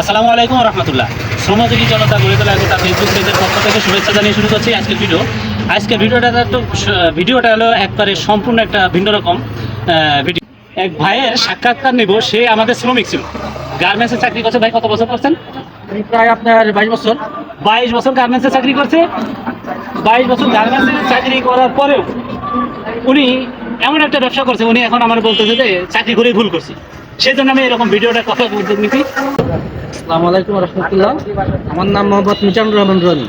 আসসালামু আলাইকুম রহমতুল্লাহ। শ্রমজীবী জনতা গড়ে তোলা একতা ফেসবুক পেজের পক্ষ থেকে শুভেচ্ছা জানিয়ে শুরু করছি আজকের ভিডিও আজকের ভিডিওটা একটু ভিডিওটা হলো একবারে সম্পূর্ণ একটা ভিন্ন রকম ভিডিও এক ভাইয়ের সাক্ষাৎকার নেব সে আমাদের শ্রমিক ছিল। গার্মেন্টসে চাকরি করছে ভাই কত বছর করছেন? প্রায় আপনার বাইশ বছর। বাইশ বছর গার্মেন্টসে চাকরি করছে। বাইশ বছর গার্মেন্টসে চাকরি করার পরেও উনি এমন একটা ব্যবসা করছে উনি এখন আমার বলতেছে যে চাকরি করে ভুল করছি। সেই জন্য আমি এরকম ভিডিওটা কথা বলতে নিচ্ছি আসসালামু আলাইকুম রহমতুল্লাহ। আমার নাম মোহাম্মদ মিজানুর রহমান রনি।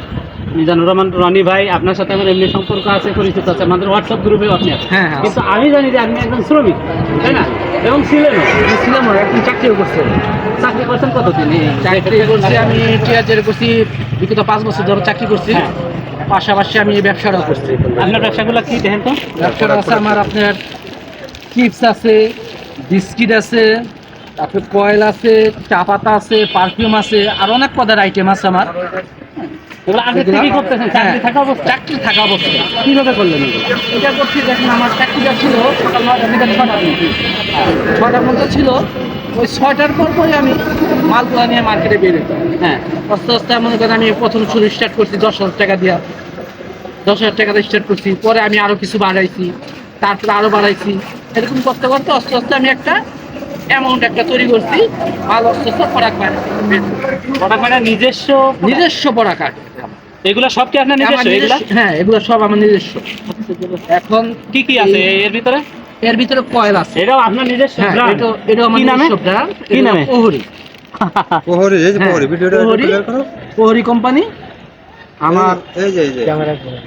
মিজানুর রহমান রনি ভাই আপনার সাথে আমার এমনি সম্পর্ক আছে পরিচিত আছে আমাদের হোয়াটসঅ্যাপ গ্রুপে আপনি আছেন। হ্যাঁ, হ্যাঁ। কিন্তু আমি জানি যে আপনি একজন শ্রমিক তাই না? এবং ছিলেন ছিলাম একদিন চাকরিও করছে। চাকরি করছেন কতদিন? চাকরি করছি আমি টিয়াজের করছি বিগত পাঁচ বছর ধরে চাকরি করছি। হ্যাঁ। পাশাপাশি আমি এই ব্যবসাটাও করছি। আপনার ব্যবসাগুলো কি দেখেন তো? ব্যবসাটা আছে আমার আপনার চিপস আছে বিস্কিট আছে তারপরে কয়েল আছে চা পাতা আছে পারফিউম আছে আর অনেক পদের আইটেম আছে আমার। এগুলো আগে থেকেই করতেছেন চাকরি হ্যাঁ, থাকা অবস্থা চাকরি থাকা অবস্থায়। কীভাবে করলেন এটা করছি দেখেন আমার চাকরিটা ছিল সকাল নয়টা থেকে ছটার মধ্যে। ছটার ছিল ওই ছয়টার পর পরে আমি নিয়ে মার্কেটে বের হতাম হ্যাঁ আস্তে আস্তে মনে করেন আমি প্রথম শুরু স্টার্ট করছি দশ হাজার টাকা দিয়া। দশ হাজার টাকা দিয়ে স্টার্ট করছি পরে আমি আরও কিছু বাড়াইছি তারপরে আরও বাড়াইছি। এরকম করতে করতে আস্তে আস্তে আমি একটা অ্যামাউন্ট একটা তৈরি করছি। মাল আস্তে প্রোডাক্ট প্রোডাক্ট মানে নিজস্ব নিজস্ব প্রোডাক্ট এগুলো সব কি আপনার নিজস্ব এগুলা? হ্যাঁ এগুলো সব আমার নিজস্ব। এখন কি কি আছে এর ভিতরে? এর ভিতরে কয়েল আছে। এটাও আপনার নিজস্ব হ্যাঁ এটা এটা আমার নিজস্ব ব্র্যান্ড। কি নামে? প্রহরী। প্রহরী এই যে হ্যাঁ, প্রহরী ভিডিওটা প্রহরী। ক্লিয়ার করো। প্রহরী কোম্পানি আমার এই যে এই যে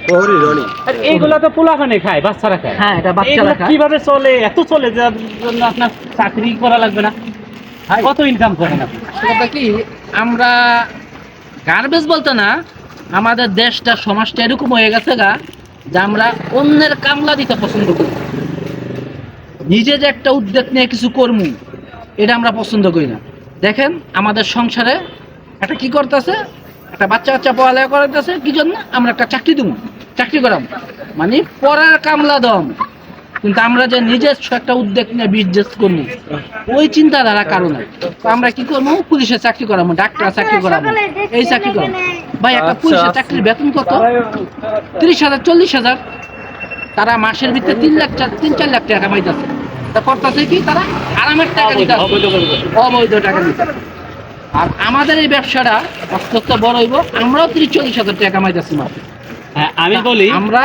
প্রহরী রনি। আর এইগুলো তো পোলাপানে খায় বাচ্চারা খায়। হ্যাঁ এটা বাচ্চারা খায়। কীভাবে চলে? এত চলে যার জন্য আপনার চাকরি করা লাগবে না। কত ইনকাম করেন আপনি? সেটা কি আমরা গার্বেজ বলতে না আমাদের দেশটা সমাজটা এরকম হয়ে গেছে গা যে আমরা অন্যের কামলা দিতে পছন্দ করি। নিজে যে একটা উদ্যোগ নিয়ে কিছু কর্ম এটা আমরা পছন্দ করি না। দেখেন আমাদের সংসারে একটা কি করতেছে? একটা বাচ্চা বাচ্চা পড়ালেখা করাইতেছে কি জন্য? আমরা একটা চাকরি দেবো চাকরি করাম। মানে পড়ার কামলা দম। কিন্তু আমরা যে নিজস্ব একটা উদ্যোগ নিয়ে বিজনেস করব ওই চিন্তাধারা কারণে আমরা কি করব পুলিশের চাকরি করাবো ডাক্তার চাকরি করাবো এই চাকরি করাবো ভাই একটা পুলিশের চাকরির বেতন কত? তিরিশ হাজার চল্লিশ হাজার। তারা মাসের ভিতরে তিন লাখ চার তিন চার লাখ টাকা কামাইতেছে তা করতেছে কি তারা? আরামের টাকা দিতে। অবৈধ টাকা দিতে আর আমাদের এই ব্যবসাটা আস্তে আস্তে বড় হইব। আমরাও তিরিশ চল্লিশ হাজার টাকা কামাইতেছি মাসে হ্যাঁ, আমি বলি আমরা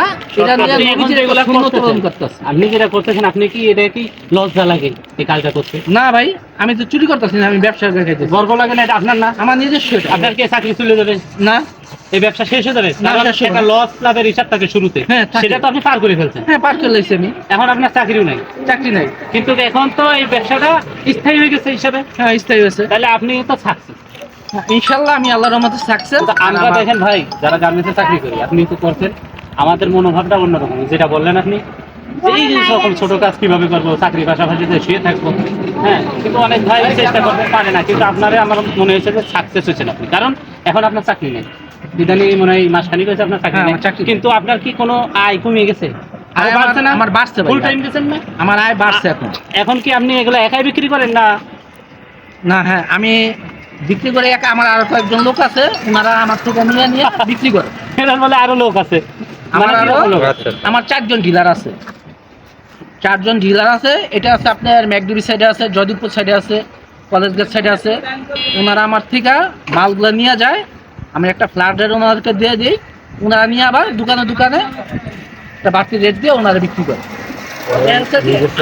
আপনি যেটা করতেছেন আপনি কি এটা কি লজ্জা লাগে এই কাজটা করতে? না ভাই আমি তো চুরি করতেছি না আমি ব্যবসা গর্ব লাগে না এটা আপনার না? আমার নিজস্ব আপনার কি চাকরি চলে যাবে? না। এই ব্যবসা শেষ হয়ে যাবে? একটা লস লাভের হিসাব থাকে শুরুতে। হ্যাঁ, সেটা তো আপনি পার করে ফেলছেন। হ্যাঁ পার করে লাইছি আমি। এখন আপনার চাকরিও নাই। চাকরি নাই। কিন্তু এখন তো এই ব্যবসাটা স্থায়ী হয়ে গেছে হিসাবে। হ্যাঁ স্থায়ী হয়েছে। তাহলে আপনি তো সাকসেস ইনশাল্লাহ আমি আল্লাহর রহমতে সাকসেস আমরা দেখেন ভাই যারা গার্মেন্টসে চাকরি করি আপনি তো করছেন। আমাদের মনোভাবটা অন্যরকম। যেটা বললেন আপনি এই সকল ছোট কাজ কীভাবে করব চাকরি পাশাপাশি যে শুয়ে থাকব। হ্যাঁ কিন্তু অনেক ভাই চেষ্টা করতে পারে না। কিন্তু আপনারে আমার মনে হয়েছে যে সাকসেস হয়েছেন আপনি। কারণ এখন আপনার চাকরি নেই। মনে হয় মাসখানিক হয়েছে আপনার চাকরি হ্যাঁ, আমার কিন্তু আপনার কি কোনো আয় কমিয়ে গেছে? আমার- আমার বাড়ছে ফুল টাইম গেছেন না? আমার আয় বাড়ছে এখন। এখন কি আপনি এগুলো একাই বিক্রি করেন না? না হ্যাঁ আমি বিক্রি করে একা আমার আরও কয়েকজন লোক আছে ওনারা আমার থেকে নিয়ে নিয়ে বিক্রি করে। বলে আরও লোক আছে। আমার মানে আরও লোক? আচ্ছা আমার চারজন ডিলার আছে। চারজন ডিলার আছে এটা আছে আপনার ম্যাকডিবি সাইডে আছে জয়দীপুর সাইডে আছে কলেজ গেট সাইডে আছে। ওনারা আমার থেকে মালগুলো নিয়ে যায় আমি একটা ফ্ল্যাট রেট ওনাদেরকে দিয়ে দিই ওনারা নিয়ে আবার দোকানে দোকানে একটা বাড়তি রেট দিয়ে ওনারা বিক্রি করে।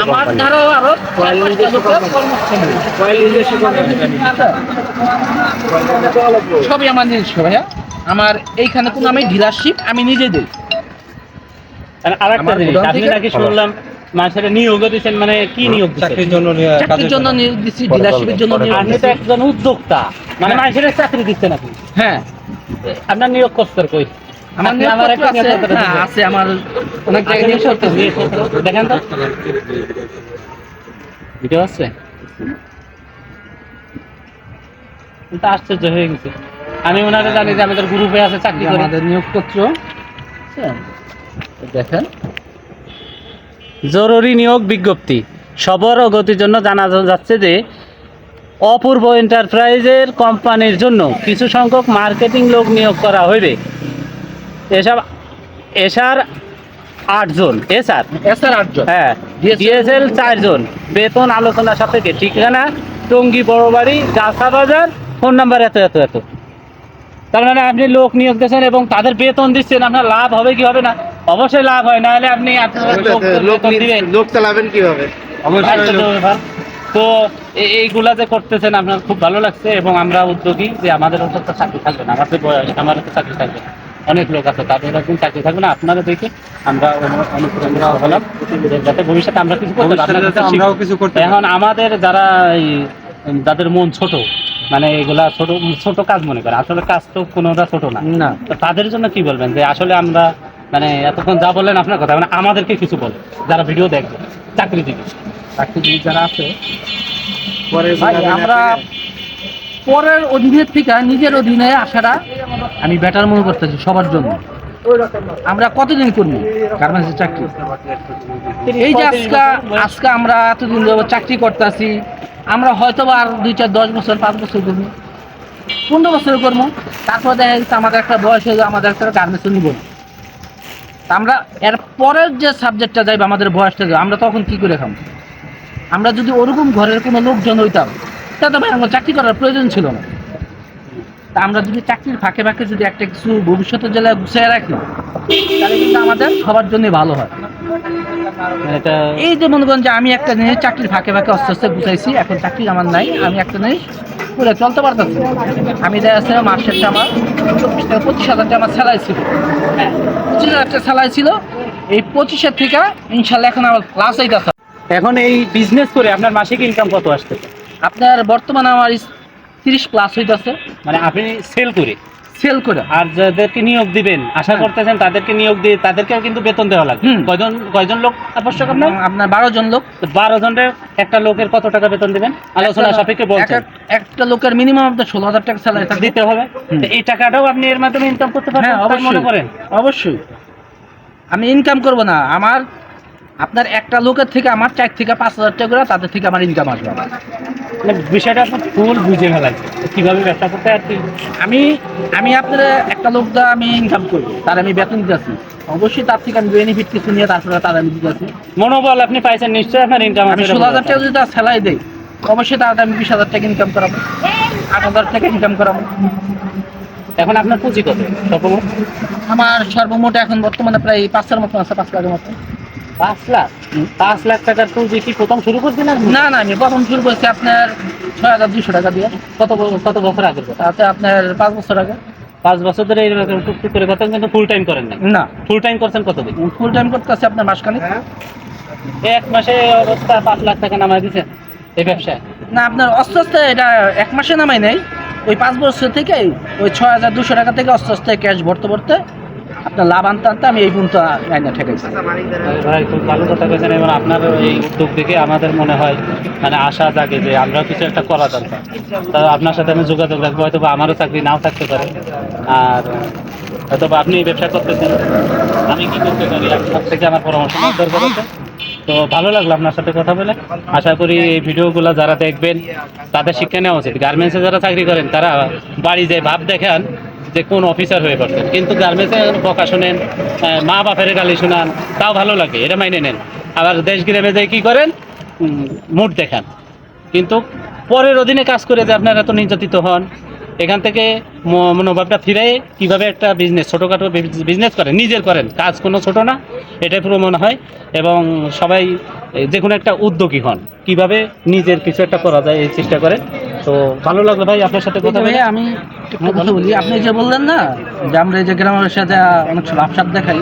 আমার আরও। সবই আমার নিজস্ব ভাইয়া। আমার এইখানে কোনো আমি ডিলারশিপ আমি নিজে দিই। আর আরেকটা আমার জিনিস আপনি নাকি শুনলাম মানুষের নিয়োগ দিচ্ছেন মানে কি নিয়োগ চাকরির জন্য নিয়ে চাকরির জন্য নিয়োগ দিচ্ছি ডিলারশিপের জন্য নিয়োগ আপনি তো একজন উদ্যোক্তা মানে হ্যাঁ। মানুষের চাকরি দিচ্ছেন আপনি? হ্যাঁ। আপনার নিয়োগ কষ্টের কই? আমার আছে। হ্যাঁ দিবেন। আছে আমার অনেক জায়গায় আপনি নিয়োগ করতে নিয়োগ পত্র দেখেন তো। ভিডিও আছে? কিন্তু আশ্চর্য হয়ে গেছে। আমি ওনারা জানি যে আমাদের গ্রুপে আছে চাকরি করে। আমাদের নিয়োগপত্র বুঝছেন? দেখেন। জরুরি নিয়োগ বিজ্ঞপ্তি। সবর অগতির জন্য জানা যাচ্ছে যে অপূর্ব এন্টারপ্রাইজের কোম্পানির জন্য কিছু সংখ্যক মার্কেটিং লোক নিয়োগ করা হইবে। এসব এসার আটজন। এসার এসআর আটজন। হ্যাঁ ডিএসএল চারজন। বেতন আলোচনা সাপেক্ষে ঠিকানা টঙ্গী বড়বাড়ি গাছা বাজার ফোন নাম্বার এত এত এত। তার মানে আপনি লোক নিয়োগ দিচ্ছেন এবং তাদের বেতন দিচ্ছেন আপনার লাভ হবে কি হবে না? অবশ্যই লাভ হয় না হলে আপনি লোক চালাবেন কীভাবে? আচ্ছা, তো এইগুলা যে করতেছেন আপনার খুব ভালো লাগছে এবং আমরা উদ্যোগী যে আমাদের তো চাকরি থাকবে না আমাদের আমার তো চাকরি থাকবে। অনেক লোক আছে তাদের একদিন চাকরি থাকবে না আপনারা দেখে আমরা অনু- অনুপ্রাণিত হলাম যাতে ভবিষ্যতে আমরা কিছু আমরাও কিছু করতে এখন আমাদের যারা এই যাদের মন ছোট মানে এগুলা ছোট ছোট কাজ মনে করে আসলে কাজ তো কোনোটা ছোট না। না। তাদের জন্য কি বলবেন যে আসলে আমরা মানে এতক্ষণ যা বললেন আপনার কথা মানে আমাদেরকে কিছু বলেন যারা ভিডিও দেখবে চাকরি দিবে। চাকরিজীবী যারা আছে আমরা পরের অধীনের থেকে নিজের অধীনে আসাটা আমি বেটার মনে করতেছি সবার জন্য। আমরা কতদিন করব? গার্মেন্টসের চাকরি। এই যে আজকে আজকে আমরা এতদিন চাকরি করতেছি আমরা হয়তো আর দুই চার দশ বছর পাঁচ বছর করব। পনেরো বছর করব। তারপর দেখা যাচ্ছে আমাদের একটা বয়স হয়ে আমাদের একটা গার্মেন্টসও নিব। আমরা এর পরের যে সাবজেক্টটা যাইবে আমাদের বয়সটা যাবে আমরা তখন কি করে খাব আমরা যদি ওরকম ঘরের কোনো লোকজন হইতাম তাহলে ভাই আমার চাকরি করার প্রয়োজন ছিল না। তা আমরা যদি চাকরির ফাঁকে ফাঁকে যদি একটা কিছু ভবিষ্যতের জেলায় গুছিয়ে রাখি, তাহলে কিন্তু আমাদের সবার জন্য ভালো হয়। এই যে মনে করেন যে আমি একটা জিনিস চাকরির ফাঁকে ফাঁকে আস্তে আস্তে গুছাইছি, এখন চাকরি আমার নাই, আমি একটা জিনিস পুরো চলতে পারতেছি আমি দেখা যাচ্ছে মাসেরটা আমার চব্বিশ থেকে পঁচিশ হাজার আমার স্যালারি ছিল। পঁচিশ হাজার টাকা স্যালারি ছিল, এই পঁচিশের থেকে ইনশাল্লাহ এখন আমার লাস হইতেছে। এখন এই বিজনেস করে আপনার মাসিক ইনকাম কত আসছে? আপনার বর্তমানে আমার তিরিশ প্লাস হইতেছে। মানে আপনি সেল করে? সেল করে। আর যাদেরকে নিয়োগ দিবেন আশা হ্যাঁ। করতেছেন তাদেরকে নিয়োগ দিয়ে তাদেরকেও কিন্তু বেতন দেওয়া লাগবে। কয়জন কয়জন লোক আবশ্যক আপনার? আপনার বারো জন লোক। বারো জনের একটা লোকের কত টাকা বেতন দিবেন? আলোচনা সাপেক্ষে বলছেন। একটা লোকের মিনিমাম আপনার ষোলো হাজার টাকা স্যালারি দিতে হবে। এই টাকাটাও আপনি এর মাধ্যমে ইনকাম করতে পারবেন হ্যাঁ মনে অবশ্যই। করেন? অবশ্যই। আমি ইনকাম করব না। আমার আপনার একটা লোকের থেকে আমার চার থেকে পাঁচ হাজার টাকা করে তাদের থেকে আমার ইনকাম আসবে। মানে বিষয়টা আপনার ফুল বুঝে ফেলাইছে। কীভাবে ব্যবসা করতে আর কি আমি আমি আপনার একটা লোক দ্বারা আমি ইনকাম করব তার আমি বেতন দিতেছি। অবশ্যই তার থেকে আমি বেনিফিট কিছু নিয়ে তারপরে তার আমি দিতেছি। মনোবল আপনি পাইছেন নিশ্চয়ই আপনার ইনকাম আমি ষোলো হাজার টাকা যদি তার স্যালারি দেই অবশ্যই তার আমি বিশ হাজার টাকা ইনকাম করাবো। আট হাজার টাকা ইনকাম করাবো। এখন আপনার পুঁজি কত? সর্বমোট? আমার সর্বমোট এখন বর্তমানে প্রায় পাঁচটার মতো আছে পাঁচ লাখের মতো। পাঁচ লাখ? পাঁচ লাখ টাকার পুঁজি কি প্রথম শুরু করছেন আর না না আমি প্রথম শুরু করছি আপনার ছয় হাজার দুশো টাকা দিয়ে। কত কত বছর আগের কথা? তাতে আপনার পাঁচ বছর আগে? পাঁচ বছর ধরে এইরকম টুকটুক করে কথা কিন্তু ফুল টাইম করেন না না। ফুল টাইম করছেন কতদিন ফুল টাইম করতেছে আপনার মাসখানেক। এক মাসে অবস্থা পাঁচ লাখ টাকা নামাই দিচ্ছেন এই ব্যবসায়? না আপনার আস্তে আস্তে এটা এক মাসে নামাই নেই। ওই পাঁচ বছর থেকে ওই ছয় হাজার দুশো টাকা থেকে আস্তে আস্তে ক্যাশ ভরতে ভরতে আপনার লাভ আনতে আনতে আমি এই পর্যন্ত আইনা ঠেকাইছি। ভাই, খুব ভালো কথা বলছেন এবং আপনার এই উদ্যোগ দেখে আমাদের মনে হয় মানে আশা জাগে যে আমরাও কিছু একটা করা দরকার। তা আপনার সাথে আমি যোগাযোগ রাখব হয়তো বা আমারও চাকরি নাও থাকতে পারে। আর হয়তো বা আপনি এই ব্যবসা করতেছেন, আমি কি করতে পারি? আপনার থেকে আমার পরামর্শ দরকার আছে। তো ভালো লাগল আপনার সাথে কথা বলে। আশা করি এই ভিডিওগুলো যারা দেখবেন, তাদের শিক্ষা নেওয়া উচিত। গার্মেন্টসে যারা চাকরি করেন, তারা বাড়ি যে ভাব দেখান যে কোন অফিসার হয়ে পড়ছেন কিন্তু গার্মেন্টসে বকা শোনেন মা বাপের গালি শোনান, তাও ভালো লাগে, এটা মাইনে নেন। আবার দেশ গ্রামে যে কি করেন? মুড দেখান। কিন্তু পরের অধীনে কাজ করে যে আপনারা এত নির্যাতিত হন, এখান থেকে মনোভাবটা ফিরে কীভাবে একটা বিজনেস ছোটোখাটো বিজনেস করেন, নিজের করেন। কাজ কোনো ছোট না, এটাই পুরো মনে হয়। এবং সবাই যে কোনো একটা উদ্যোগী হন। কীভাবে নিজের কিছু একটা করা যায়, এই চেষ্টা করেন। তো ভালো লাগল ভাই আপনার সাথে কথা ভাই আমি একটা কথা বলি। আপনি যে বললেন না যে আমরা এই যে গ্রামের সাথে অনেক সময় দেখাই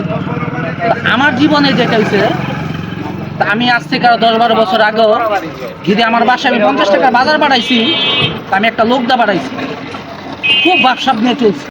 আমার জীবনে যেটা হয়েছে তা আমি আজ থেকে আরও দশ বারো বছর আগেও যদি আমার বাসায় আমি পঞ্চাশ টাকা বাজার বাড়াইছি তা আমি একটা লোক দা বাড়াইছি। খুব ব্যবসা নিয়ে চলছি।